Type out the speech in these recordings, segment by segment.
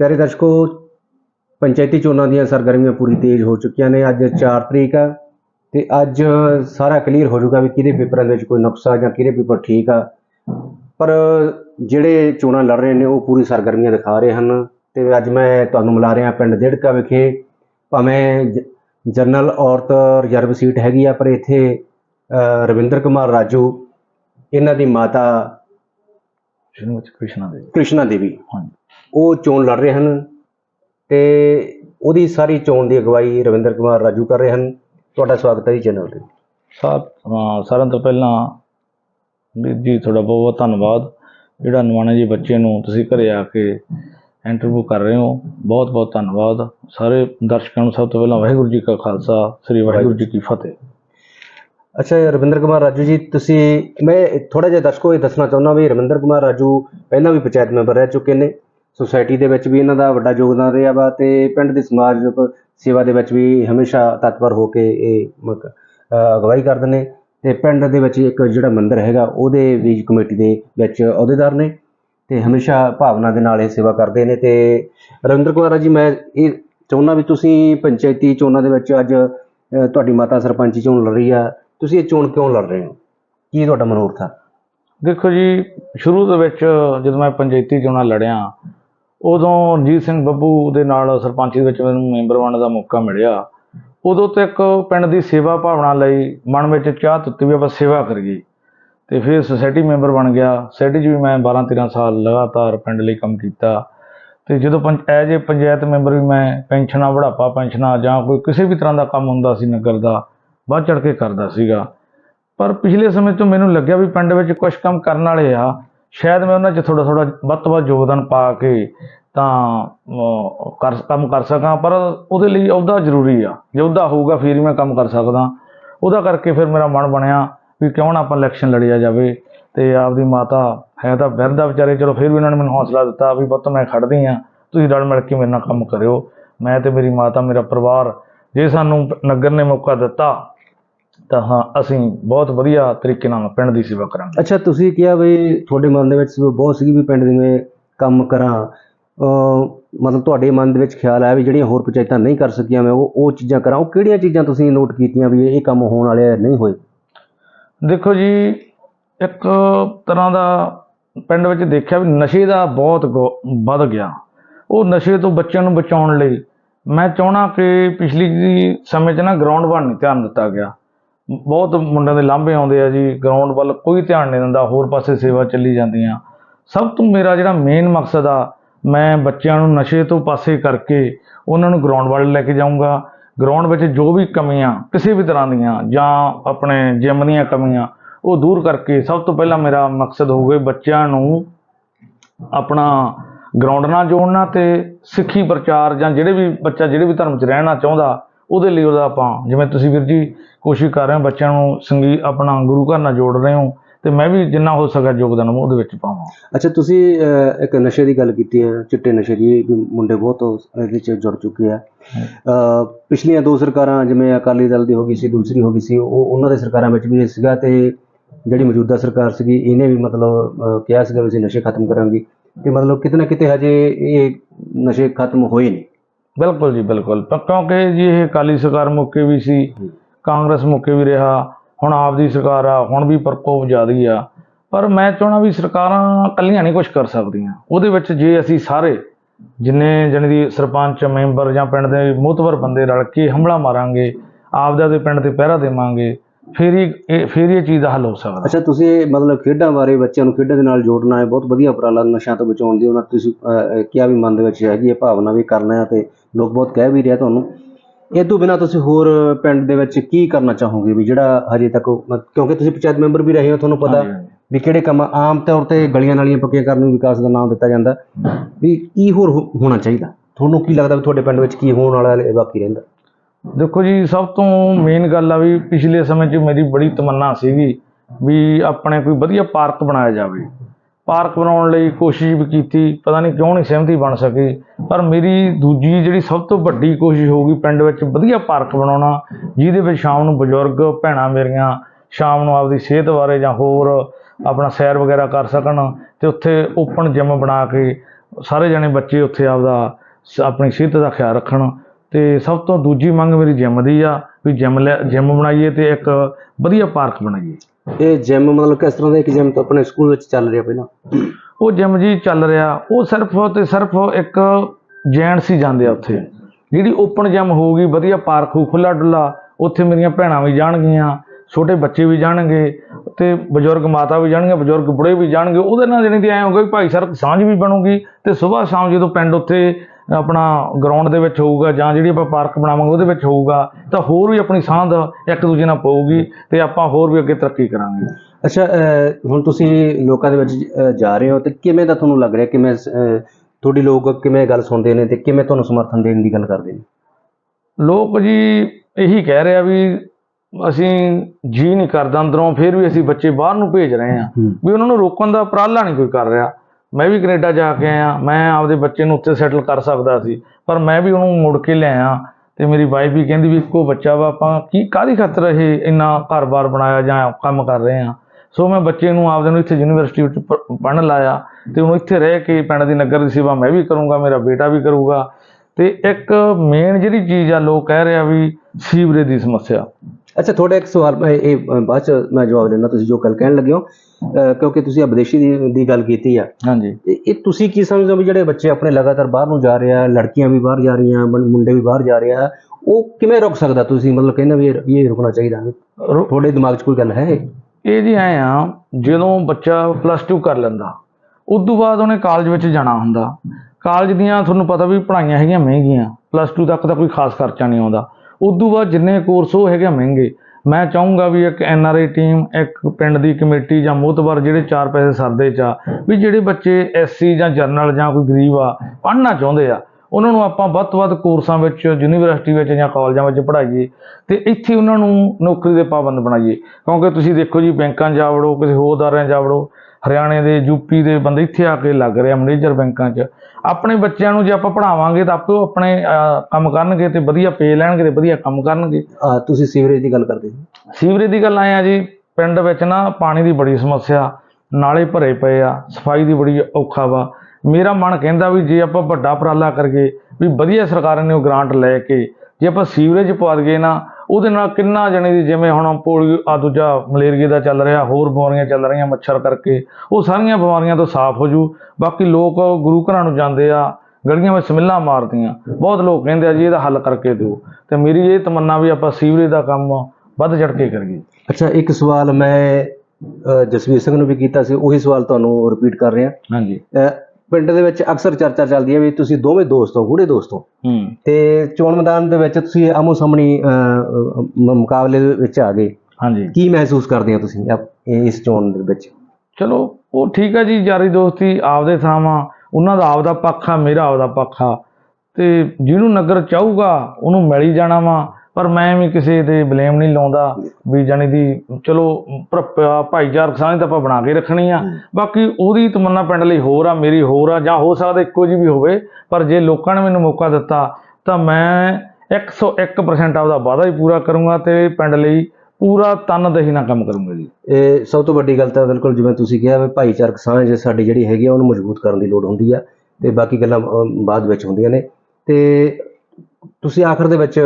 ਪਿਆਰੇ ਦਰਸ਼ਕੋ ਪੰਚਾਇਤੀ ਚੋਣਾਂ ਦੀਆਂ ਸਰਗਰਮੀਆਂ ਪੂਰੀ ਤੇਜ਼ ਹੋ ਚੁੱਕੀਆਂ ਨੇ। ਅੱਜ 4 ਤਰੀਕ ਆ ਤੇ ਅੱਜ ਸਾਰਾ ਕਲੀਅਰ ਹੋ ਜਾਊਗਾ ਵੀ ਕਿਹਦੇ ਪੇਪਰਾਂ ਦੇ ਵਿੱਚ ਕੋਈ ਨੁਕਸ ਜਾਂ ਕਿਹਦੇ ਪੇਪਰ ਠੀਕ ਆ। ਪਰ ਜਿਹੜੇ ਚੋਣਾਂ ਲੜ ਰਹੇ ਨੇ ਉਹ ਪੂਰੀ ਸਰਗਰਮੀਆਂ ਦਿਖਾ ਰਹੇ ਹਨ ਤੇ ਅੱਜ ਮੈਂ ਤੁਹਾਨੂੰ ਮਿਲਾ ਰਿਹਾ ਪਿੰਡ ਡੇੜਕਾ ਵਿਖੇ। ਭਾਵੇਂ ਜਨਰਲ ਔਰਤ ਰਿਜ਼ਰਵ ਸੀਟ ਹੈਗੀ ਆ ਪਰ ਇੱਥੇ ਰਵਿੰਦਰ ਕੁਮਾਰ ਰਾਜੂ ਇਹਨਾਂ ਦੀ ਮਾਤਾ ਸ਼੍ਰੀਮਤੀ ਕ੍ਰਿਸ਼ਨਾ ਦੇਵੀ। ਕ੍ਰਿਸ਼ਨਾ ਦੇਵੀ। ਹਾਂਜੀ। ਉਹ ਚੋਣ ਲੜ ਰਹੇ ਹਨ ਤੇ ਉਹਦੀ ਸਾਰੀ ਚੋਣ ਦੀ ਅਗਵਾਈ ਰਵਿੰਦਰ ਕੁਮਾਰ ਰਾਜੂ ਕਰ ਰਹੇ ਹਨ। ਤੁਹਾਡਾ ਸਵਾਗਤ ਹੈ ਜੀ ਚੈਨਲ ਤੇ। ਸਾਹਿਬ ਅਹ ਸਾਰਿਆਂ ਤੋਂ ਪਹਿਲਾਂ ਵੀਰ ਜੀ ਤੁਹਾਡਾ ਬਹੁਤ ਬਹੁਤ ਧੰਨਵਾਦ। ਜਿਹੜਾ ਨਵਾਣੇ ਜੀ ਬੱਚੇ ਨੂੰ ਤੁਸੀਂ ਘਰੇ ਆ ਕੇ ਇੰਟਰਵਿਊ ਕਰ ਰਹੇ ਹੋ ਬਹੁਤ ਬਹੁਤ ਧੰਨਵਾਦ। ਸਾਰੇ ਦਰਸ਼ਕਾਂ ਨੂੰ ਸਭ ਤੋਂ ਪਹਿਲਾਂ ਵਾਹਿਗੁਰੂ ਜੀ ਕਾ ਖਾਲਸਾ ਸ੍ਰੀ ਵਾਹਿਗੁਰੂ ਜੀ ਕੀ ਫਤਿਹ। ਅੱਛਾ ਰਵਿੰਦਰ ਕੁਮਾਰ ਰਾਜੂ ਜੀ ਤੁਸੀਂ ਮੈਂ ਥੋੜਾ ਜਿਹਾ ਦਰਸ਼ਕੋ ਇਹ ਦੱਸਣਾ ਚਾਹੁੰਦਾ ਵੀ ਰਵਿੰਦਰ ਕੁਮਾਰ ਰਾਜੂ ਪਹਿਲਾਂ ਵੀ ਪੰਚਾਇਤ ਮੈਂਬਰ ਰਹਿ ਚੁੱਕੇ ਨੇ। ਸੁਸਾਇਟੀ ਦੇ ਵਿੱਚ ਵੀ ਇਹਨਾਂ ਦਾ ਵੱਡਾ ਯੋਗਦਾਨ ਰਿਹਾ ਵਾ ਤੇ ਪਿੰਡ ਦੀ ਸਮਾਜਿਕ ਸੇਵਾ ਦੇ ਵਿੱਚ ਵੀ ਹਮੇਸ਼ਾ ਤਤਪਰ ਹੋ ਕੇ ਇਹ ਮਕ- ਅਗਵਾਈ ਕਰਦੇ ਨੇ ਤੇ ਪਿੰਡ ਦੇ ਵਿੱਚ ਇੱਕ ਜਿਹੜਾ ਮੰਦਿਰ ਹੈਗਾ ਉਹਦੇ ਵੀ ਕਮੇਟੀ ਦੇ ਵਿੱਚ ਅਹੁਦੇਦਾਰ ਨੇ ਤੇ ਹਮੇਸ਼ਾ ਭਾਵਨਾ ਦੇ ਨਾਲ ਇਹ ਸੇਵਾ ਕਰਦੇ ਨੇ ਤੇ ਰਵਿੰਦਰ ਕੁਮਾਰ ਜੀ, ਮੈਂ ਇਹ ਚਾਹੁੰਦਾ ਵੀ ਤੁਸੀਂ ਪੰਚਾਇਤੀ ਚੋਣਾਂ ਦੇ ਵਿੱਚ ਅੱਜ ਤੁਹਾਡੀ ਮਾਤਾ ਸਰਪੰਚੀ ਚੋਣ ਲੜ ਰਹੀ ਆ, ਤੁਸੀਂ ਇਹ ਚੋਣ ਕਿਉਂ ਲੜ ਰਹੇ ਹੋ? ਕੀ ਤੁਹਾਡਾ ਮਨੋਰਥ ਆ? ਦੇਖੋ ਜੀ, ਸ਼ੁਰੂ ਦੇ ਵਿੱਚ ਜਦੋਂ ਮੈਂ ਪੰਚਾਇਤੀ ਚੋਣਾਂ ਲੜਿਆ ਉਦੋਂ ਰਣਜੀਤ ਸਿੰਘ ਬੱਬੂ ਦੇ ਨਾਲ ਸਰਪੰਚੀ ਦੇ ਵਿੱਚ ਮੈਨੂੰ ਮੈਂਬਰ ਬਣਨ ਦਾ ਮੌਕਾ ਮਿਲਿਆ। ਉਦੋਂ ਤੱਕ ਪਿੰਡ ਦੀ ਸੇਵਾ ਭਾਵਨਾ ਲਈ ਮਨ ਵਿੱਚ ਚਾਹ ਤੁੱਤੀ ਵੀ ਆਪਾਂ ਸੇਵਾ ਕਰੀਏ ਤੇ ਫਿਰ ਸੁਸਾਇਟੀ ਮੈਂਬਰ ਬਣ ਗਿਆ। ਸੋਸਾਇਟੀ 'ਚ ਵੀ ਮੈਂ 12 13 ਸਾਲ ਲਗਾਤਾਰ ਪਿੰਡ ਲਈ ਕੰਮ ਕੀਤਾ ਤੇ ਜਦੋਂ ਪੰਚ ਐਜ ਏ ਪੰਚਾਇਤ ਮੈਂਬਰ ਵੀ ਮੈਂ ਪੈਨਸ਼ਨਾਂ, ਬੁਢਾਪਾ ਪੈਨਸ਼ਨਾਂ ਜਾਂ ਕੋਈ ਕਿਸੇ ਵੀ ਤਰ੍ਹਾਂ ਦਾ ਕੰਮ ਹੁੰਦਾ ਸੀ ਨਗਰ ਦਾ, ਵੱਧ ਚੜ ਕੇ ਕਰਦਾ ਸੀਗਾ। ਪਰ ਪਿਛਲੇ ਸਮੇਂ ਤੋਂ ਮੈਨੂੰ ਲੱਗਿਆ ਵੀ ਪਿੰਡ ਵਿੱਚ ਕੁਝ ਕੰਮ ਕਰਨ ਵਾਲੇ ਆ। ਸ਼ਾਇਦ ਮੈਂ ਉਹਨਾਂ 'ਚ ਥੋੜਾ ਥੋੜਾ ਵੱਧ ਤੋਂ ਵੱਧ ਯੋਗਦਾਨ ਪਾ ਕੇ ਤਾਂ ਕਰ ਕੰਮ ਕਰ ਸਕਾਂ, ਪਰ ਉਹਦੇ ਲਈ ਅਹੁਦਾ ਜ਼ਰੂਰੀ ਆ। ਜੇ ਅਹੁਦਾ ਹੋਊਗਾ, ਫਿਰ ਹੀ ਮੈਂ ਕੰਮ ਕਰ ਸਕਦਾ। ਉਹਦਾ ਕਰਕੇ ਫਿਰ ਮੇਰਾ ਮਨ ਬਣਿਆ ਵੀ ਕਿਉਂ ਨਾ ਆਪਾਂ ਇਲੈਕਸ਼ਨ ਲੜਿਆ ਜਾਵੇ ਤੇ ਆਪਦੀ ਮਾਤਾ ਹੈ ਤਾਂ ਬਿਰਧ ਵਿਚਾਰੇ, ਚਲੋ ਫਿਰ ਵੀ ਉਹਨਾਂ ਨੇ ਮੈਨੂੰ ਹੌਸਲਾ ਦਿੱਤਾ ਵੀ ਪੁੱਤ ਮੈਂ ਖੜਦੀ ਆ ਤੁਸੀਂ ਰਲ ਮਿਲ ਕੇ ਮੇਰੇ ਨਾਲ ਕੰਮ ਕਰਿਓ। ਮੈਂ ਤੇ ਮੇਰੀ ਮਾਤਾ, ਮੇਰਾ ਪਰਿਵਾਰ, ਜੇ ਸਾਨੂੰ ਨਗਰ ਨੇ ਮੌਕਾ ਦਿੱਤਾ ਤਾਂ ਹਾਂ ਅਸੀਂ ਬਹੁਤ ਵਧੀਆ ਤਰੀਕੇ ਨਾਲ ਪਿੰਡ ਦੀ ਸੇਵਾ ਕਰਾਂਗੇ। ਅੱਛਾ ਤੁਸੀਂ ਕਿਹਾ ਵੀ ਤੁਹਾਡੇ ਮਨ ਦੇ ਵਿੱਚ ਬਹੁਤ ਸੀਗੀ ਵੀ ਪਿੰਡ ਦੇ ਮੈਂ ਕੰਮ ਕਰਾਂ। ਮਤਲਬ ਤੁਹਾਡੇ ਮਨ ਦੇ ਵਿੱਚ ਖਿਆਲ ਆਇਆ ਵੀ ਜਿਹੜੀਆਂ ਹੋਰ ਪੰਚਾਇਤਾਂ ਨਹੀਂ ਕਰ ਸਕੀਆਂ ਮੈਂ ਉਹ ਉਹ ਚੀਜ਼ਾਂ ਕਰਾਂ। ਉਹ ਕਿਹੜੀਆਂ ਚੀਜ਼ਾਂ ਤੁਸੀਂ ਨੋਟ ਕੀਤੀਆਂ ਵੀ ਇਹ ਕੰਮ ਹੋਣ ਵਾਲੇ ਨਹੀਂ ਹੋਏ? ਦੇਖੋ ਜੀ ਇੱਕ ਤਰ੍ਹਾਂ ਦਾ ਪਿੰਡ ਵਿੱਚ ਦੇਖਿਆ ਵੀ ਨਸ਼ੇ ਦਾ ਬਹੁਤ ਵੱਧ ਗਿਆ। ਉਹ ਨਸ਼ੇ ਤੋਂ ਬੱਚਿਆਂ ਨੂੰ ਬਚਾਉਣ ਲਈ ਮੈਂ ਚਾਹਣਾ ਕਿ ਪਿਛਲੀ ਸਮੇਂ 'ਚ ਨਾ ਗਰਾਊਂਡ ਨਹੀਂ ਧਿਆਨ ਦਿੱਤਾ ਗਿਆ। ਬਹੁਤ ਮੁੰਡਿਆਂ ਦੇ ਲਾਂਭੇ ਆਉਂਦੇ ਆ ਜੀ ਗਰਾਊਂਡ ਵੱਲ ਕੋਈ ਧਿਆਨ ਨਹੀਂ ਦਿੰਦਾ, ਹੋਰ ਪਾਸੇ ਸੇਵਾ ਚੱਲੀ ਜਾਂਦੀਆਂ। ਸਭ ਤੋਂ ਮੇਰਾ ਜਿਹੜਾ ਮੇਨ ਮਕਸਦ ਆ, ਮੈਂ ਬੱਚਿਆਂ ਨੂੰ ਨਸ਼ੇ ਤੋਂ ਪਾਸੇ ਕਰਕੇ ਉਹਨਾਂ ਨੂੰ ਗਰਾਊਂਡ ਵੱਲ ਲੈ ਕੇ ਜਾਊਂਗਾ। ਗਰਾਊਂਡ ਵਿੱਚ ਜੋ ਵੀ ਕਮੀਆਂ, ਕਿਸੇ ਵੀ ਤਰ੍ਹਾਂ ਦੀਆਂ, ਜਾਂ ਆਪਣੇ ਜਿਮ ਦੀਆਂ ਕਮੀਆਂ, ਉਹ ਦੂਰ ਕਰਕੇ ਸਭ ਤੋਂ ਪਹਿਲਾਂ ਮੇਰਾ ਮਕਸਦ ਹੋਊਗਾ ਬੱਚਿਆਂ ਨੂੰ ਆਪਣਾ ਗਰਾਊਂਡ ਨਾਲ ਜੋੜਨਾ ਤੇ ਸਿੱਖੀ ਪ੍ਰਚਾਰ ਜਾਂ ਜਿਹੜੇ ਵੀ ਬੱਚਾ, ਜਿਹੜੇ ਵੀ ਧਰਮ 'ਚ ਰਹਿਣਾ ਚਾਹੁੰਦਾ ਉਹਦੇ ਲਈ ਉਹਦਾ ਆਪਾਂ ਜਿਵੇਂ ਤੁਸੀਂ ਵੀਰ ਜੀ ਕੋਸ਼ਿਸ਼ ਕਰ ਰਹੇ ਹੋ ਬੱਚਿਆਂ ਨੂੰ ਸੰਗੀ ਆਪਣਾ ਗੁਰੂ ਘਰ ਨਾਲ ਜੋੜ ਰਹੇ ਹੋ ਤੇ ਮੈਂ ਵੀ ਜਿੰਨਾ ਹੋ ਸਕਿਆ ਯੋਗਦਾਨ ਮੈਂ ਉਹਦੇ ਵਿੱਚ ਪਾਵਾਂ। ਅੱਛਾ ਤੁਸੀਂ ਇੱਕ ਨਸ਼ੇ ਦੀ ਗੱਲ ਕੀਤੀ ਹੈ ਚਿੱਟੇ ਨਸ਼ੇ ਦੀ ਮੁੰਡੇ ਬਹੁਤ ਇਹਦੇ ਚ ਜੁੜ ਚੁੱਕੇ ਆ। ਪਿਛਲੀਆਂ ਦੋ ਸਰਕਾਰਾਂ ਜਿਵੇਂ ਅਕਾਲੀ ਦਲ ਦੀ ਹੋ ਗਈ ਸੀ ਦੂਸਰੀ ਹੋ ਗਈ ਸੀ ਉਹ ਉਹਨਾਂ ਦੇ ਸਰਕਾਰਾਂ ਵਿੱਚ ਵੀ ਸੀਗਾ ਤੇ ਜਿਹੜੀ ਮੌਜੂਦਾ ਸਰਕਾਰ ਸੀਗੀ ਇਹਨੇ ਵੀ ਮਤਲਬ ਕਿਹਾ ਸੀਗਾ ਵੀ ਅਸੀਂ ਨਸ਼ੇ ਖਤਮ ਕਰਾਂਗੇ। ਤੇ ਮਤਲਬ ਕਿਤੇ ਨਾ ਕਿਤੇ ਹਜੇ ਇਹ ਨਸ਼ੇ ਖਤਮ ਹੋਏ ਨਹੀਂ ਬਿਲਕੁਲ ਜੀ ਬਿਲਕੁਲ। ਪ- ਕਿਉਂਕਿ ਜੀ ਇਹ ਅਕਾਲੀ ਸਰਕਾਰ ਮੌਕੇ ਵੀ ਸੀ ਕਾਂਗਰਸ ਮੌਕੇ ਵੀ ਰਿਹਾ ਹੁਣ ਆਪ ਦੀ ਸਰਕਾਰ ਆ ਹੁਣ ਵੀ ਪ੍ਰਕੋਪ ਜ਼ਿਆਦੀ ਆ। ਪਰ ਮੈਂ ਚਾਹਣਾ ਵੀ ਸਰਕਾਰਾਂ ਇਕੱਲੀਆਂ ਨਹੀਂ ਕੁਝ ਕਰ ਸਕਦੀਆਂ। ਉਹਦੇ ਵਿੱਚ ਜੇ ਅਸੀਂ ਸਾਰੇ ਜਿੰਨੇ ਜਣੇ ਦੀ ਸਰਪੰਚ ਮੈਂਬਰ ਜਾਂ ਪਿੰਡ ਦੇ ਮੋਤਬਰ ਬੰਦੇ ਰਲ ਕੇ ਹਮਲਾ ਮਾਰਾਂਗੇ ਆਪਦਾ ਦੇ ਪਿੰਡ ਤੇ ਪਹਿਰਾ ਦੇਵਾਂਗੇ ਫਿਰ ਹੀ ਇਹ ਫਿਰ ਇਹ ਚੀਜ਼ ਦਾ ਹੱਲ ਹੋ ਸਕਦਾ। ਅੱਛਾ ਤੁਸੀਂ ਇਹ ਮਤਲਬ ਖੇਡਾਂ ਬਾਰੇ ਬੱਚਿਆਂ ਨੂੰ ਖੇਡਾਂ ਦੇ ਨਾਲ ਜੋੜਨਾ ਹੈ ਬਹੁਤ ਵਧੀਆ ਉਪਰਾਲਾ ਨਸ਼ਿਆਂ ਤੋਂ ਬਚਾਉਣ ਦੀ ਉਹਨਾਂ ਤੁਸੀਂ ਕਿਹਾ ਵੀ ਮਨ ਦੇ ਵਿੱਚ ਹੈਗੀ ਹੈ ਭਾਵਨਾ ਵੀ ਕਰਨਾ ਹੈ ਤੇ ਲੋਕ ਬਹੁਤ ਕਹਿ ਵੀ ਰਿਹਾ ਤੁਹਾਨੂੰ। ਇਹ ਤੋਂ ਬਿਨਾਂ ਤੁਸੀਂ ਹੋਰ ਪਿੰਡ ਦੇ ਵਿੱਚ ਕੀ ਕਰਨਾ ਚਾਹੋਗੇ ਵੀ ਜਿਹੜਾ ਹਜੇ ਤੱਕ ਕਿਉਂਕਿ ਤੁਸੀਂ ਪੰਚਾਇਤ ਮੈਂਬਰ ਵੀ ਰਹੇ ਹੋ ਤੁਹਾਨੂੰ ਪਤਾ। ਵੀ ਕਿਹੜੇ ਕੰਮ ਆਮ ਤੌਰ ਤੇ ਗਲੀਆਂ ਨਾਲੀਆਂ ਪੱਕੀਆਂ ਕਰਨ ਨੂੰ ਵਿਕਾਸ ਦਾ ਨਾਮ ਦਿੱਤਾ ਜਾਂਦਾ। ਵੀ ਕੀ ਹੋਰ ਹੋ- ਹੋਣਾ ਚਾਹੀਦਾ। ਤੁਹਾਨੂੰ ਕੀ ਲੱਗਦਾ ਵੀ ਤੁਹਾਡੇ ਪਿੰਡ ਵਿੱਚ ਕੀ ਹੋਣ ਵਾਲਾ ਹੈ ਬਾਕੀ ਰਹਿੰਦਾ? ਦੇਖੋ ਜੀ ਸਭ ਤੋਂ ਮੇਨ ਗੱਲ ਆ ਵੀ ਪਿਛਲੇ ਸਮੇਂ 'ਚ ਮੇਰੀ ਬੜੀ ਤਮੰਨਾ ਸੀਗੀ ਵੀ ਆਪਣੇ ਕੋਈ ਵਧੀਆ ਪਾਰਕ ਬਣਾਇਆ ਜਾਵੇ। ਪਾਰਕ ਬਣਾਉਣ ਲਈ ਕੋਸ਼ਿਸ਼ ਵੀ ਕੀਤੀ, ਪਤਾ ਨਹੀਂ ਕਿਉਂ ਨਹੀਂ ਸਹਿਮਤੀ ਬਣ ਸਕੀ। ਪਰ ਮੇਰੀ ਦੂਜੀ ਜਿਹੜੀ ਸਭ ਤੋਂ ਵੱਡੀ ਕੋਸ਼ਿਸ਼ ਹੋਊਗੀ ਪਿੰਡ ਵਿੱਚ ਵਧੀਆ ਪਾਰਕ ਬਣਾਉਣਾ, ਜਿਹਦੇ ਵਿੱਚ ਸ਼ਾਮ ਨੂੰ ਬਜ਼ੁਰਗ ਭੈਣਾਂ ਮੇਰੀਆਂ ਸ਼ਾਮ ਨੂੰ ਆਪਦੀ ਸਿਹਤ ਬਾਰੇ ਜਾਂ ਹੋਰ ਆਪਣਾ ਸੈਰ ਵਗੈਰਾ ਕਰ ਸਕਣ ਤੇ ਉੱਥੇ ਓਪਨ ਜਿਮ ਬਣਾ ਕੇ ਸਾਰੇ ਜਣੇ ਬੱਚੇ ਉੱਥੇ ਆਪਦਾ ਸ- ਆਪਣੀ ਸਿਹਤ ਦਾ ਖਿਆਲ ਰੱਖਣ। ਤੇ ਸਭ ਤੋਂ ਦੂਜੀ ਮੰਗ ਮੇਰੀ ਜਿਮ ਦੀ ਆ, ਵੀ ਜਿਮ ਜਿਮ ਬਣਾਈਏ ਤੇ ਇੱਕ ਵਧੀਆ ਪਾਰਕ ਬਣਾਈਏ। ਇਹ ਜਿਮ ਮਤਲਬ ਕਿਸ ਤਰ੍ਹਾਂ ਦਾ ਇੱਕ ਜਿਮ ਆਪਣੇ ਸਕੂਲ ਵਿੱਚ ਚੱਲ ਰਿਹਾ ਪਹਿਲਾਂ? ਉਹ ਜਿਮ ਜੀ ਚੱਲ ਰਿਹਾ। ਉਹ ਸਿਰਫ ਤੇ ਸਿਰਫ ਇੱਕ ਜੈਂਟਸ ਹੀ ਜਾਂਦੇ ਆ ਉੱਥੇ। ਜਿਹੜੀ ਓਪਨ ਜਿਮ ਹੋਊਗੀ, ਵਧੀਆ ਪਾਰਕ ਹੋਊ ਖੁੱਲਾ ਡੁੱਲਾ ਉੱਥੇ ਮੇਰੀਆਂ ਭੈਣਾਂ ਵੀ ਜਾਣਗੀਆਂ, ਛੋਟੇ ਬੱਚੇ ਵੀ ਜਾਣਗੇ, ਤੇ ਬਜ਼ੁਰਗ ਮਾਤਾ ਵੀ ਜਾਣਗੇ ਬਜ਼ੁਰਗ ਬੁੜੇ ਵੀ ਜਾਣਗੇ। ਉਹਦੇ ਨਾਲ ਜਿਹੜੀ ਦੀ ਐ ਹੋਊਗਾ ਵੀ ਭਾਈਚਾਰਕ ਸਾਂਝ ਵੀ ਬਣੂਗੀ, ਤੇ ਸਵੇਰ ਸ਼ਾਮ ਜਦੋਂ ਪਿੰਡ ਉੱਥੇ ਆਪਣਾ ਗਰਾਊਂਡ ਦੇ ਵਿੱਚ ਹੋਊਗਾ ਜਾਂ ਜਿਹੜੀ ਆਪਾਂ ਪਾਰਕ ਬਣਾਵਾਂਗੇ ਉਹਦੇ ਵਿੱਚ ਹੋਊਗਾ ਤਾਂ ਹੋਰ ਵੀ ਆਪਣੀ ਸਾਂਝ ਇੱਕ ਦੂਜੇ ਨਾਲ ਪਊਗੀ ਤੇ ਆਪਾਂ ਹੋਰ ਵੀ ਅੱਗੇ ਤਰੱਕੀ ਕਰਾਂਗੇ। ਅੱਛਾ ਹੁਣ ਤੁਸੀਂ ਲੋਕਾਂ ਦੇ ਵਿੱਚ ਜਾ ਰਹੇ ਹੋ ਤੇ ਕਿਵੇਂ ਦਾ ਤੁਹਾਨੂੰ ਲੱਗ ਰਿਹਾ? ਕਿਵੇਂ ਤੁਹਾਡੀ ਲੋਕ ਕਿਵੇਂ ਗੱਲ ਸੁਣਦੇ ਨੇ ਤੇ ਕਿਵੇਂ ਤੁਹਾਨੂੰ ਸਮਰਥਨ ਦੇਣ ਦੀ ਗੱਲ ਕਰਦੇ ਨੇ? ਲੋਕ ਜੀ ਇਹੀ ਕਹਿ ਰਿਹਾ ਵੀ ਅਸੀਂ ਜੀ ਨਹੀਂ ਕਰਦਾ ਅੰਦਰੋਂ ਫਿਰ ਵੀ ਅਸੀਂ ਬੱਚੇ ਬਾਹਰ ਨੂੰ ਭੇਜ ਰਹੇ ਹਾਂ। ਵੀ ਉਹਨਾਂ ਨੂੰ ਰੋਕਣ ਦਾ ਉਪਰਾਲਾ ਨਹੀਂ ਕੋਈ ਕਰ ਰਿਹਾ। ਮੈਂ ਵੀ ਕੈਨੇਡਾ ਜਾ ਕੇ ਆਇਆ, ਮੈਂ ਆਪਦੇ ਬੱਚੇ ਨੂੰ ਉੱਥੇ ਸੈਟਲ ਕਰ ਸਕਦਾ ਸੀ, ਪਰ ਮੈਂ ਵੀ ਉਹਨੂੰ ਮੁੜ ਕੇ ਲਿਆਇਆ ਤੇ ਮੇਰੀ ਵਾਈਫ ਵੀ ਕਹਿੰਦੀ ਵੀ ਇੱਕੋ ਬੱਚਾ ਵਾ, ਆਪਾਂ ਕੀ, ਕਾਹਦੀ ਖਾਤਰ ਇਹ ਇੰਨਾ ਘਰ-ਬਾਰ ਬਣਾਇਆ ਜਾਂ ਕੰਮ ਕਰ ਰਹੇ ਆ? ਸੋ ਮੈਂ ਬੱਚੇ ਨੂੰ ਆਪਦੇ ਨੂੰ ਇੱਥੇ ਯੂਨੀਵਰਸਿਟੀ ਵਿੱਚ ਪ- ਪੜ੍ਹਨ ਲਾਇਆ ਤੇ ਉਹਨੂੰ ਇੱਥੇ ਰਹਿ ਕੇ ਪਿੰਡ ਦੀ ਨਗਰ ਦੀ ਸੇਵਾ ਮੈਂ ਵੀ ਕਰੂੰਗਾ, ਮੇਰਾ ਬੇਟਾ ਵੀ ਕਰੂਗਾ ਤੇ ਇੱਕ ਮੇਨ ਜਿਹੜੀ ਚੀਜ਼ ਆ, ਲੋਕ ਕਹਿ ਰਹੇ ਆ ਵੀ ਸੀਵਰੇਜ ਦੀ ਸਮੱਸਿਆ। ਅੱਛਾ ਤੁਹਾਡਾ ਇੱਕ ਸਵਾਲ ਮੈਂ ਇਹ ਬਾਅਦ ਚ ਮੈਂ ਜਵਾਬ ਦੇਣਾ ਤੁਸੀਂ ਜੋ ਗੱਲ ਕਹਿਣ ਲੱਗੇ ਹੋ ਅਹ, ਕਿਉਂਕਿ ਤੁਸੀਂ ਆ ਵਿਦੇਸ਼ੀ ਦੀ ਦੀ ਗੱਲ ਕੀਤੀ ਆ। ਹਾਂਜੀ। ਇਹ ਇਹ ਤੁਸੀਂ ਕੀ ਸਮਝਦੇ ਹੋ ਵੀ ਜਿਹੜੇ ਬੱਚੇ ਆਪਣੇ ਲਗਾਤਾਰ ਬਾਹਰ ਨੂੰ ਜਾ ਰਹੇ ਆ ਲੜਕੀਆਂ ਵੀ ਬਾਹਰ ਜਾ ਰਹੀਆਂ ਮੁੰ- ਮੁੰਡੇ ਵੀ ਬਾਹਰ ਜਾ ਰਹੇ ਆ ਉਹ ਕਿਵੇਂ ਰੁਕ ਸਕਦਾ ਤੁਸੀਂ? ਮਤਲਬ ਕਹਿੰਦੇ ਵੀ ਇਹ ਇਹ ਰੁਕਣਾ ਚਾਹੀਦਾ। ਰੋ- ਤੁਹਾਡੇ ਦਿਮਾਗ 'ਚ ਕੋਈ ਗੱਲ ਹੈ ਇਹ? ਜੀ ਐ ਆ ਜਦੋਂ ਬੱਚਾ ਪਲੱਸ 2 ਕਰ ਲੈਂਦਾ ਉਸ ਤੋਂ ਬਾਅਦ ਉਹਨੇ ਕਾਲਜ ਵਿੱਚ ਜਾਣਾ ਹੁੰਦਾ। ਕਾਲਜ ਦੀਆਂ ਤੁਹਾਨੂੰ ਪਤਾ ਵੀ ਪੜ੍ਹਾਈਆਂ ਹੈਗੀਆਂ ਮਹਿੰਗੀਆਂ ਪਲੱਸ 2 ਤੱਕ ਦਾ ਕੋਈ ਖਾਸ ਖਰਚਾ ਨਹੀਂ ਆਉਂਦਾ। ਉਸ ਤੋਂ ਬਾਅਦ ਜਿੰਨੇ ਕੋਰਸ ਉਹ ਹੈਗੇ ਆ ਮਹਿੰਗੇ। ਮੈਂ ਚਾਹੂੰਗਾ ਵੀ ਇੱਕ ਐਨ ਆਰ ਆਈ ਟੀਮ ਇੱਕ ਪਿੰਡ ਦੀ ਕਮੇਟੀ ਜਾਂ ਮੋਤਬਰ ਜਿਹੜੇ ਚਾਰ ਪੈਸੇ ਸਰਦੇ ਚ ਆ, ਵੀ ਜਿਹੜੇ ਬੱਚੇ ਐਸਸੀ ਜਾਂ ਜਨਰਲ ਜਾਂ ਕੋਈ ਗਰੀਬ ਆ, ਪੜ੍ਹਨਾ ਚਾਹੁੰਦੇ ਆ, ਉਹਨਾਂ ਨੂੰ ਆਪਾਂ ਵੱਧ ਤੋਂ ਵੱਧ ਕੋਰਸਾਂ ਵਿੱਚ ਯੂਨੀਵਰਸਿਟੀ ਵਿੱਚ ਜਾਂ ਕਾਲਜਾਂ ਵਿੱਚ ਪੜ੍ਹਾਈਏ ਤੇ ਇੱਥੇ ਉਹਨਾਂ ਨੂੰ ਨੌਕਰੀ ਦੇ ਪਾਬੰਦ ਬਣਾਈਏ। ਕਿਉਂਕਿ ਤੁਸੀਂ ਦੇਖੋ ਜੀ, ਬੈਂਕਾਂ 'ਚ ਜਾ ਵੜੋ, ਕਿਸੇ ਹੋਰ ਅਦਾਰਿਆਂ ਜਾ ਵੜੋ ਹਰਿਆਣੇ ਦੇ ਯੂਪੀ ਦੇ ਬੰਦੇ ਇੱਥੇ ਆ ਕੇ ਲੱਗ ਰਹੇ ਮੈਨੇਜਰ ਬੈਂਕਾਂ 'ਚ। ਆਪਣੇ ਬੱਚਿਆਂ ਨੂੰ ਜੇ ਆਪਾਂ ਪੜ੍ਹਾਵਾਂਗੇ ਤਾਂ ਆਪੇ ਆਪਣੇ ਕੰਮ ਕਰਨਗੇ ਤੇ ਵਧੀਆ ਪੇ ਲੈਣਗੇ ਤੇ ਵਧੀਆ ਕੰਮ ਕਰਨਗੇ। ਤੁਸੀਂ ਸੀਵਰੇਜ ਦੀ ਗੱਲ ਕਰਦੇ ਸੀ ਸੀਵਰੇਜ ਦੀ ਗੱਲ ਆਏ ਆ ਜੀ ਪਿੰਡ ਵਿੱਚ ਨਾ ਪਾਣੀ ਦੀ ਬੜੀ ਸਮੱਸਿਆ ਨਾਲੇ ਭਰੇ ਪਏ ਆ ਸਫ਼ਾਈ ਦੀ ਬੜੀ ਔਖਾ ਵਾ। ਮੇਰਾ ਮਨ ਕਹਿੰਦਾ ਵੀ ਜੇ ਆਪਾਂ ਵੱਡਾ ਉਪਰਾਲਾ ਕਰਕੇ ਵੀ ਵਧੀਆ ਸਰਕਾਰ ਨੇ ਉਹ ਗ੍ਰਾਂਟ ਲੈ ਕੇ ਜੇ ਆਪਾਂ ਸੀਵਰੇਜ ਪਵਾ ਦਈਏ ਨਾ ਉਹਦੇ ਨਾਲ ਕਿੰਨਾ ਜਣੇ ਦੀ ਜਿਵੇਂ ਹੁਣ ਪੋਲੀਓ ਆ ਦੂਜਾ ਮਲੇਰੀਆ ਦਾ ਚੱਲ ਰਿਹਾ ਹੋਰ ਬਿਮਾਰੀਆਂ ਚੱਲ ਰਹੀਆਂ ਮੱਛਰ ਕਰਕੇ ਉਹ ਸਾਰੀਆਂ ਬਿਮਾਰੀਆਂ ਤੋਂ ਸਾਫ਼ ਹੋ ਜੂ। ਬਾਕੀ ਲੋਕ ਗੁਰੂ ਘਰਾਂ ਨੂੰ ਜਾਂਦੇ ਆ ਗਲੀਆਂ ਵਿੱਚ ਸਮਿੱਲਾਂ ਮਾਰਦੀਆਂ। ਬਹੁਤ ਲੋਕ ਕਹਿੰਦੇ ਆ ਜੀ ਇਹਦਾ ਹੱਲ ਕਰਕੇ ਦਿਓ। ਤੇ ਮੇਰੀ ਇਹ ਤਮੰਨਾ ਵੀ ਆਪਾਂ ਸੀਵਰੇਜ ਦਾ ਕੰਮ ਵੱਧ ਚੜ ਕੇ ਕਰੀਏ। ਅੱਛਾ ਇੱਕ ਸਵਾਲ ਮੈਂ ਜਸਵੀਰ ਸਿੰਘ ਨੂੰ ਵੀ ਕੀਤਾ ਸੀ ਉਹੀ ਸਵਾਲ ਤੁਹਾਨੂੰ ਰਿਪੀਟ ਕਰ ਰਿਹਾ। ਹਾਂਜੀ। ਪਿੰਡ ਦੇ ਵਿੱਚ ਅਕਸਰ ਚਰਚਾ ਚੱਲਦੀ ਹੈ ਵੀ ਤੁਸੀਂ ਦੋਵੇਂ ਦੋਸਤ ਹੋ ਗੂੜੇ ਦੋਸਤ ਹੋ। ਹੂੰ। ਤੇ ਚੋਣ ਮੈਦਾਨ ਦੇ ਵਿੱਚ ਤੁਸੀਂ ਆਮੋ ਸਾਹਮਣੀ ਮੁਕਾਬਲੇ ਦੇ ਵਿੱਚ ਆ ਗਏ। ਹਾਂਜੀ। ਕੀ ਮਹਿਸੂਸ ਕਰਦੇ ਹੋ ਤੁਸੀਂ ਇਸ ਚੋਣ ਦੇ ਵਿੱਚ? ਚਲੋ ਉਹ ਠੀਕ ਆ ਜੀ ਯਾਰੀ ਦੋਸਤੀ ਆਪਦੇ ਥਾਂ ਵਾ ਉਹਨਾਂ ਦਾ ਆਪਦਾ ਪੱਖ ਆ ਮੇਰਾ ਆਪਦਾ ਪੱਖ ਆ। ਤੇ ਜਿਹਨੂੰ ਨਗਰ ਚਾਹੂਗਾ ਉਹਨੂੰ ਮਿਲ ਹੀ ਜਾਣਾ ਵਾ। ਪਰ ਮੈਂ ਵੀ ਕਿਸੇ ਤੇ ਬਲੇਮ ਨਹੀਂ ਲਾਉਂਦਾ ਵੀ ਜਾਣੀ ਦੀ ਚਲੋ ਭਾਈਚਾਰਕ ਸਾਂਝ ਤਾਂ ਆਪਾਂ ਬਣਾ ਕੇ ਰੱਖਣੀ ਆ। ਬਾਕੀ ਉਹਦੀ ਤਮੰਨਾ ਪਿੰਡ ਲਈ ਹੋਰ ਆ ਮੇਰੀ ਹੋਰ ਆ ਜਾਂ ਹੋ ਸਕਦਾ ਇੱਕੋ ਜਿਹੀ ਵੀ ਹੋਵੇ ਪਰ ਜੇ ਲੋਕਾਂ ਨੇ ਮੈਨੂੰ ਮੌਕਾ ਦਿੱਤਾ ਤਾਂ ਮੈਂ 101% ਆਪਦਾ ਵਾਅਦਾ ਹੀ ਪੂਰਾ ਕਰੂੰਗਾ ਤੇ ਪਿੰਡ ਲਈ ਪੂਰਾ ਤਨਦੇਹੀ ਨਾਲ ਕੰਮ ਕਰੂੰਗਾ ਜੀ। ਇਹ ਸਭ ਤੋਂ ਵੱਡੀ ਗੱਲ ਤਾਂ ਬਿਲਕੁਲ ਜਿਵੇਂ ਤੁਸੀਂ ਕਿਹਾ ਵੀ ਭਾਈਚਾਰਕ ਸਾਂਝ ਸਾਡੀ ਜਿਹੜੀ ਹੈਗੀ ਆ ਉਹਨੂੰ ਮਜ਼ਬੂਤ ਕਰਨ ਦੀ ਲੋੜ ਹੁੰਦੀ ਆ ਤੇ ਬਾਕੀ ਗੱਲਾਂ ਬਾਅਦ ਵਿੱਚ ਹੁੰਦੀਆਂ ਨੇ। ਤੇ ਤੁਸੀਂ ਆਖਰ ਦੇ ਵਿੱਚ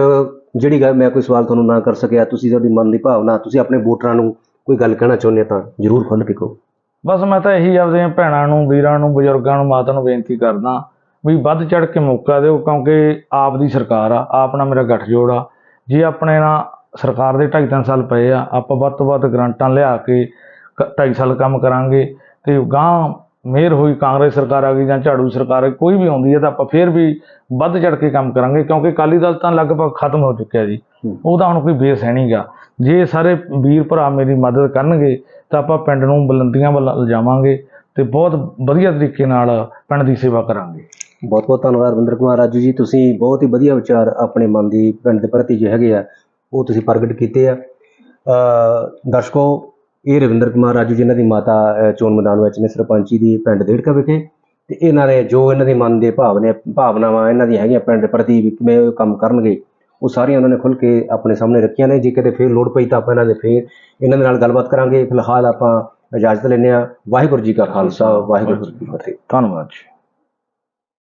ਜਿਹੜੀ ਗੱਲ ਮੈਂ ਕੋਈ ਸਵਾਲ ਤੁਹਾਨੂੰ ਨਾ ਕਰ ਸਕਿਆ, ਤੁਸੀਂ ਤੁਹਾਡੀ ਮਨ ਦੀ ਭਾਵਨਾ, ਤੁਸੀਂ ਆਪਣੇ ਵੋਟਰਾਂ ਨੂੰ ਕੋਈ ਗੱਲ ਕਹਿਣਾ ਚਾਹੁੰਦੇ ਆ ਤਾਂ ਜ਼ਰੂਰ ਖੁੱਲ੍ਹ ਕੇ ਕਹੋ। ਬਸ ਮੈਂ ਤਾਂ ਇਹੀ ਆਪਦੀਆਂ ਭੈਣਾਂ ਨੂੰ, ਵੀਰਾਂ ਨੂੰ, ਬਜ਼ੁਰਗਾਂ ਨੂੰ, ਮਾਤਾ ਨੂੰ ਬੇਨਤੀ ਕਰਦਾ ਵੀ ਵੱਧ ਚੜ ਕੇ ਮੌਕਾ ਦਿਓ, ਕਿਉਂਕਿ ਆਪ ਦੀ ਸਰਕਾਰ ਆ, ਆਪ ਨਾਲ ਮੇਰਾ ਗੱਠਜੋੜ ਆ। ਜੇ ਆਪਣੇ ਨਾਲ ਸਰਕਾਰ ਦੇ 2.5 ਸਾਲ ਪਏ ਆ, ਆਪਾਂ ਵੱਧ ਤੋਂ ਵੱਧ ਗ੍ਰਾਂਟਾਂ ਲਿਆ ਕੇ 2.5 ਸਾਲ ਕੰਮ ਕਰਾਂਗੇ ਤੇ ਗਾਂ ਮਿਹਰ ਹੋਈ ਕਾਂਗਰਸ ਸਰਕਾਰ ਆ ਗਈ ਜਾਂ ਝਾੜੂ ਸਰਕਾਰ ਕੋਈ ਵੀ ਆਉਂਦੀ ਹੈ ਤਾਂ ਆਪਾਂ ਫੇਰ ਵੀ ਵੱਧ ਚੜ ਕੇ ਕੰਮ ਕਰਾਂਗੇ ਕਿਉਂਕਿ ਅਕਾਲੀ ਦਲ ਤਾਂ ਲਗਭਗ ਖਤਮ ਹੋ ਚੁੱਕਿਆ ਜੀ। ਉਹਦਾ ਹੁਣ ਕੋਈ ਬੇਸ ਹੈ ਨਹੀਂਗਾ। ਜੇ ਸਾਰੇ ਵੀਰ ਭਰਾ ਮੇਰੀ ਮਦਦ ਕਰਨਗੇ ਤਾਂ ਆਪਾਂ ਪਿੰਡ ਨੂੰ ਬੁਲੰਦੀਆਂ ਵੱਲ ਲਿਜਾਵਾਂਗੇ ਤੇ ਬਹੁਤ ਵਧੀਆ ਤਰੀਕੇ ਨਾਲ ਪਿੰਡ ਦੀ ਸੇਵਾ ਕਰਾਂਗੇ। ਬਹੁਤ ਬਹੁਤ ਧੰਨਵਾਦ ਰਵਿੰਦਰ ਕੁਮਾਰ ਰਾਜੂ ਜੀ। ਤੁਸੀਂ ਬਹੁਤ ਹੀ ਵਧੀਆ ਵਿਚਾਰ ਆਪਣੇ ਮਨ ਦੀ ਪਿੰਡ ਦੇ ਪ੍ਰਤੀ ਜੋ ਹੈਗੇ ਆ ਉਹ ਤੁਸੀਂ ਪ੍ਰਗਟ ਕੀਤੇ ਆ। ਅ ਦਰਸ਼ਕੋ ਇਹ ਰਵਿੰਦਰ ਕੁਮਾਰ ਰਾਜੂ ਜਿਨ੍ਹਾਂ ਦੀ ਮਾਤਾ ਚੋਣ ਮੈਦਾਨ ਵਿੱਚ ਨੇ ਸਰਪੰਚੀ ਦੀ ਪਿੰਡ ਦੇੜਕਾ ਵਿਖੇ ਤੇ ਇਹਨਾਂ ਨੇ ਜੋ ਇਹਨਾਂ ਦੇ ਮਨ ਦੇ ਭਾਵ ਨੇ, ਭਾਵਨਾਵਾਂ ਇਹਨਾਂ ਦੀਆਂ ਹੈਗੀਆਂ ਪਿੰਡ ਪ੍ਰਤੀ ਵੀ ਕਿਵੇਂ ਉਹ ਕੰਮ ਕਰਨਗੇ, ਉਹ ਸਾਰੀਆਂ ਉਹਨਾਂ ਨੇ ਖੁੱਲ੍ਹ ਕੇ ਆਪਣੇ ਸਾਹਮਣੇ ਰੱਖੀਆਂ ਨੇ, ਜੇ ਕਿਤੇ ਫੇਰ ਲੋੜ ਪਈ ਤਾਂ ਆਪਾਂ ਇਹਨਾਂ ਦੇ ਫੇਰ ਇਹਨਾਂ ਦੇ ਨਾਲ ਗੱਲਬਾਤ ਕਰਾਂਗੇ। ਫਿਲਹਾਲ ਆਪਾਂ ਇਜਾਜ਼ਤ ਲੈਂਦੇ ਹਾਂ। ਵਾਹਿਗੁਰੂ ਜੀ ਕਾ ਖਾਲਸਾ, ਵਾਹਿਗੁਰੂ ਜੀ ਕੀ ਫਤਿਹ। ਧੰਨਵਾਦ ਜੀ।